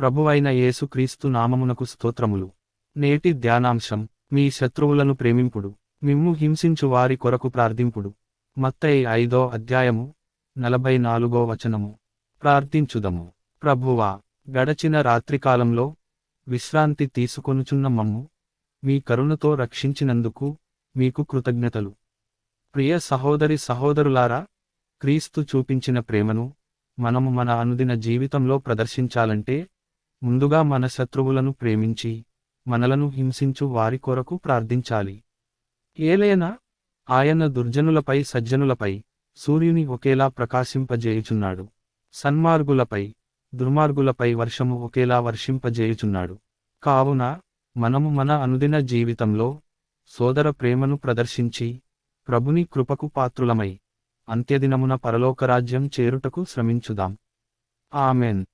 ప్రభువైన యేసుక్రీస్తు నామమునకు స్తోత్రములు. నేటి ధ్యానాంశం మీ శత్రువులను ప్రేమింపుడు మిమ్ము హింసించు వారి కొరకు ప్రార్థింపుడు. మత్తయి ఐదో అధ్యాయము నలభై నాలుగో వచనము. ప్రార్థించుదము. ప్రభువా గడచిన రాత్రికాలంలో విశ్రాంతి తీసుకొనుచున్న మమ్ము మీ కరుణతో రక్షించినందుకు మీకు కృతజ్ఞతలు. ప్రియ సహోదరి సహోదరులారా క్రీస్తు చూపించిన ప్రేమను మనము మన అనుదిన జీవితంలో ప్రదర్శించాలంటే ముందుగా మన శత్రువులను ప్రేమించి మనలను హింసించు వారి కొరకు ప్రార్థించాలి. ఏలైనా ఆయన దుర్జనులపై సజ్జనులపై సూర్యుని ఒకేలా ప్రకాశింపజేయుచున్నాడు. సన్మార్గులపై దుర్మార్గులపై వర్షము ఒకేలా వర్షింపజేయుచున్నాడు. కావున మనము మన అనుదిన జీవితంలో సోదర ప్రేమను ప్రదర్శించి ప్రభుని కృపకు పాత్రులమై అంత్యదినమున పరలోకరాజ్యం చేరుటకు శ్రమించుదాం. ఆమెన్.